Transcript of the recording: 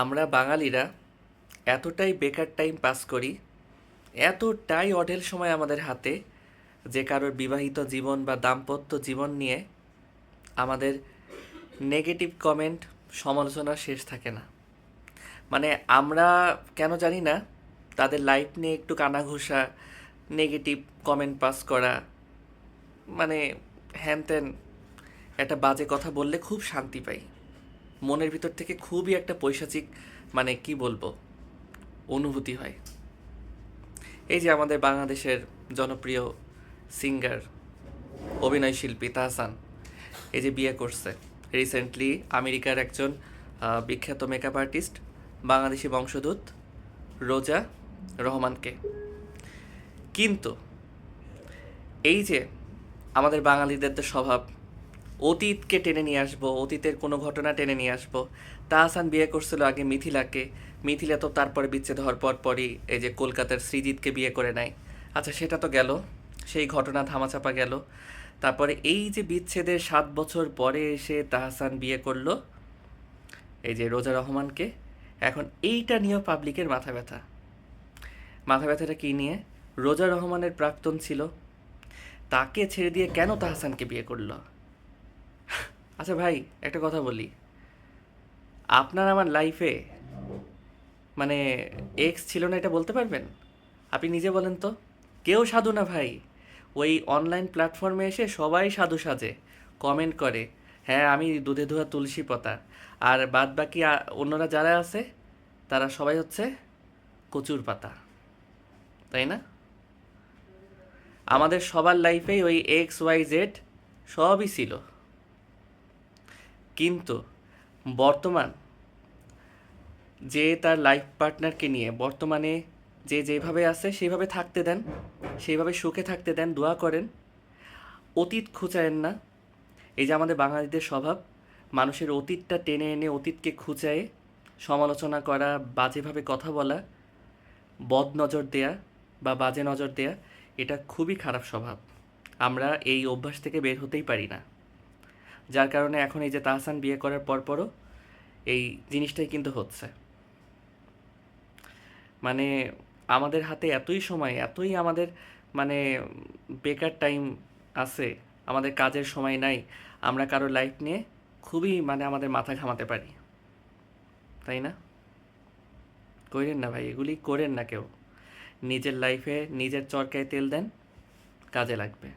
আমরা বাঙালিরা এতটাই বেকার টাইম পাস করি, এতটাই অঢেল সময় আমাদের হাতে যে কারোর বিবাহিত জীবন বা দাম্পত্য জীবন নিয়ে আমাদের নেগেটিভ কমেন্ট সমালোচনা শেষ থাকে না। মানে আমরা কেন জানি না, তাদের লাইফ নিয়ে একটু কানাঘুষা নেগেটিভ কমেন্ট পাস করা মানে হ্যান ত্যান, একটা বাজে কথা বললে খুব শান্তি পাই। মনের ভিতর থেকে খুবই একটা পৈশাচিক মানে কি বলব, অনুভূতি হয়। এই যে আমাদের বাংলাদেশের জনপ্রিয় সিঙ্গার অভিনয় শিল্পী তাহসান, এই যে বিয়ে করছে। রিসেন্টলি আমেরিকার একজন বিখ্যাত মেকআপ আর্টিস্ট বাংলাদেশি বংশোদ্ভূত রোজা রহমানকে। কিন্তু এই যে আমাদের বাঙালিদের তো স্বভাব অতীতকে টেনে নিয়ে আসব, অতীতের কোনো ঘটনা টেনে নিয়ে আসব। তাহসান বিয়ে করছিল আগে মিথিলাকে। মিথিলা তো তারপরে বিচ্ছেদ হওয়ার পর পরই এই যে কলকাতার শ্রীজিৎকে বিয়ে করে নেয়। আচ্ছা সেটা তো গেল। সেই ঘটনা ধামাচাপা গেল। তারপরে এই যে বিচ্ছেদের সাত বছর পরে এসে তাহসান বিয়ে করল এই যে রোজা রহমানকে। এখন এইটা নিয়েও পাবলিকের মাথা ব্যথা। মাথা ব্যথাটা কী নিয়ে? রোজা রহমানের প্রাক্তন ছিল। তাকে ছেড়ে দিয়ে কেন তাহসানকে বিয়ে করল? আচ্ছা ভাই, একটা কথা বলি। আপনার আমার লাইফে মানে এক্স ছিল না এটা বলতে পারবেন? আপনি নিজে বলেন তো। কেউ সাধু না ভাই। ওই অনলাইন প্ল্যাটফর্মে এসে সবাই সাধু সাজে কমেন্ট করে হ্যাঁ আমি দুধে ধোয়া তুলসী পাতা। আর বাদ বাকি অন্যরা যারা আছে, তারা সবাই হচ্ছে কচুর পাতা। তাই না? আমাদের সবার লাইফেই ওই এক্স ওয়াই জেড সবই ছিল। কিন্তু বর্তমান যে তার লাইফ পার্টনারকে নিয়ে, বর্তমানে যে যেভাবে আছে সেইভাবে থাকতে দেন সেইভাবে সুখে থাকতে দেন, দোয়া করেন। অতীত খুঁচায়েন না। এই যে আমাদের বাঙালিদের স্বভাব, মানুষের অতীতটা টেনে এনে অতীতকে খুঁচায়ে সমালোচনা করা, বাজেভাবে কথা বলা বদ নজর দেয়া বা বাজে নজর দেয়া, এটা খুবই খারাপ স্বভাব। আমরা এই অভ্যাস থেকে বের হতেই পারি না। যার কারণে এখন এই যে তাহসান বিয়ে করার পরপরও এই জিনিসটাই কিন্তু হচ্ছে। মানে আমাদের হাতে এতই সময়, এতই আমাদের মানে বেকার টাইম আছে, আমাদের কাজের সময় নাই, আমরা কারও লাইফ নিয়ে খুবই মানে আমাদের মাথা ঘামাতে পারি। তাই না? করেন না ভাই, এগুলি করেন না কেউ। নিজের লাইফে নিজের চরকায় তেল দেন, কাজে লাগবে।